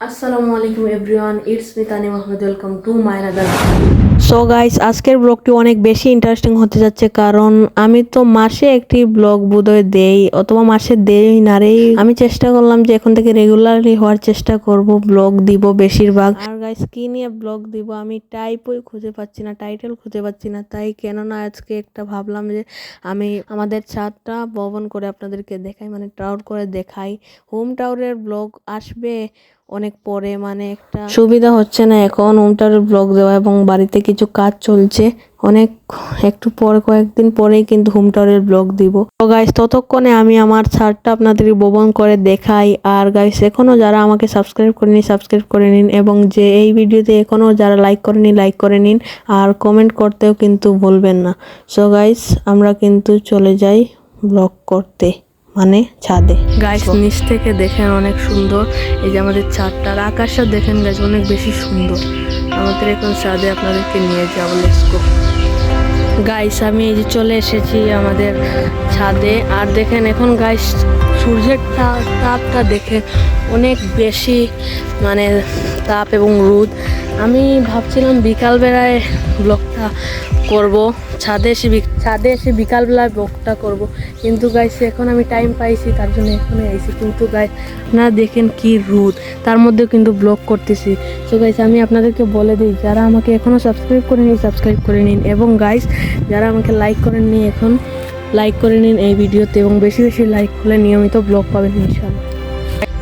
আসসালামু আলাইকুম everyone it's me Tanim Ahmed welcome to my other So guys আজকের ব্লগটি অনেক বেশি ইন্টারেস্টিং হতে যাচ্ছে কারণ আমি তো মাসে একটি ব্লগ বোধহয় দেই অথবা মাসে দেই না রে। আমি চেষ্টা করলাম যে এখন থেকে রেগুলারলি হওয়ার চেষ্টা করব ব্লগ দিব বেশিরভাগ। আর গাইস কি নিয়ে ব্লগ দিব? আমি টাইপই খুঁজে পাচ্ছি না টাইটেল খুঁজে পাচ্ছি না। তাই কেননা আজকে একটা ভাবলাম যে আমি আমাদের ছাদটা ভবন করে আপনাদেরকে দেখাই মানে টাউর করে দেখাই। হোম টাউরের ব্লগ আসবে অনেক পরে মানে একটা সুবিধা হচ্ছে না এখন হোম হোমটার ব্লগ দেওয়া এবং বাড়িতে কিছু কাজ চলছে। অনেক, একটু পরে কয়েকদিন পরেই কিন্তু হোম টাওয়ারের ব্লগ দিব। তো গাইস ততক্ষণে আমি আমার ছাড়টা আপনাদের ববন করে দেখাই। আর গাইস এখনও যারা আমাকে সাবস্ক্রাইব করেনি সাবস্ক্রাইব করে নিন এবং যে এই ভিডিওতে এখনও যারা লাইক করেনি লাইক করে নিন। আর কমেন্ট করতেও কিন্তু ভুলবেন না। সো গাইস আমরা কিন্তু চলে যাই ব্লগ করতে। মানে ছাদে। গাছ নিচ থেকে দেখেন অনেক সুন্দর। এই যে আমাদের ছাদটা আর আকাশটা দেখেন গাছ অনেক বেশি সুন্দর। আমাদের এখন ছাদে আপনাদেরকে নিয়ে যাব লেসকো গাইস আমি এই যে চলে এসেছি আমাদের ছাদে। আর দেখেন এখন গাইস সূর্যের তাপটা দেখে অনেক বেশি মানে তাপ এবং রোদ। আমি ভাবছিলাম বিকালবেলায় ব্লগটা করব, ছাদে এসে ছাদে এসে বিকালবেলায় ব্লগটা করব। কিন্তু গাইস এখন আমি টাইম পাইছি, তার জন্য এখানে এসেছি কিন্তু গাইস আপনারা দেখেন কি রোদ, তার মধ্যেও কিন্তু ব্লগ করতেছি। সো গাইস আমি আপনাদেরকে বলে দিই, যারা আমাকে এখনও সাবস্ক্রাইব করে নিন সাবস্ক্রাইব করে নিন। এবং গাইস যারা আমাকে লাইক করেননি এখন লাইক করে নিন এই ভিডিওতে এবং বেশি বেশি লাইক করলে নিয়মিত ব্লগ পাবেন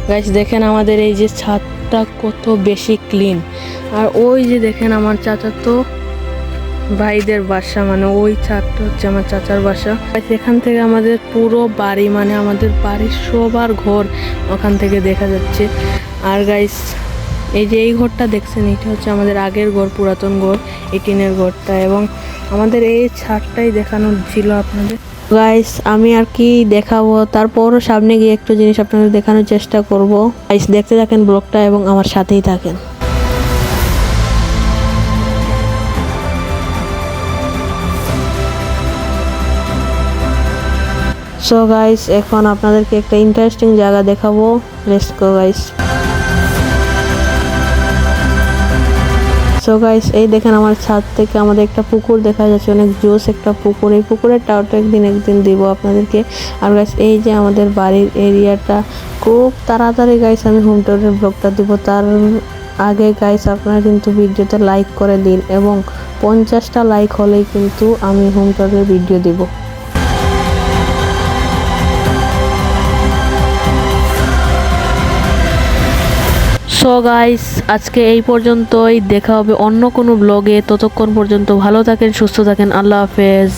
গাইস দেখেন আমাদের এই যে ছাদটা কত বেশি ক্লিন আর ওই যে দেখেন আমার চাচা তো ভাইদের বাসা মানে ওই ছাদটা হচ্ছে আমার চাচার বাসা। এখান থেকে আমাদের পুরো বাড়ি মানে আমাদের বাড়ির সবার ঘর ওখান থেকে দেখা যাচ্ছে। আর গাইস এই যে এই ঘরটা দেখছেন, এটা হচ্ছে আমাদের আগের ঘর, পুরাতন ঘর এই টিনের ঘরটা। এবং আমাদের এই ছাদটাই দেখানো ছিল আপনাদের। গাইস আমি আর কি দেখাবো? তারপরও সামনে গিয়ে একটু জিনিস আপনাদের দেখানোর চেষ্টা করব। গাইস দেখতে থাকেন ব্লগটা এবং আমার সাথেই থাকেন। সো গাইস এখন আপনাদেরকে একটা ইন্টারেস্টিং জায়গা দেখাবো। গো গাইস সো গাইস এই দেখেন আমার ছাদ থেকে আমাদের একটা পুকুর দেখা যাচ্ছে, অনেক জোস একটা পুকুর। এই পুকুরের টাওয়ারটা একদিন একদিন দিব আপনাদেরকে। আর গাইস এই যে আমাদের বাড়ির এরিয়াটা খুব তাড়াতাড়ি গাইস আমি হোম টাউরের ব্লগটা দিব। তার আগে গাইস আপনারা কিন্তু ভিডিওতে লাইক করে দিন এবং পঞ্চাশটা লাইক হলেই কিন্তু আমি হোম টাউরের ভিডিও দিব। সো গাইস, আজকে এই পর্যন্তই। দেখা হবে অন্য কোনো ব্লগে। ততক্ষণ পর্যন্ত ভালো থাকেন, সুস্থ থাকেন। আল্লাহ হাফেজ।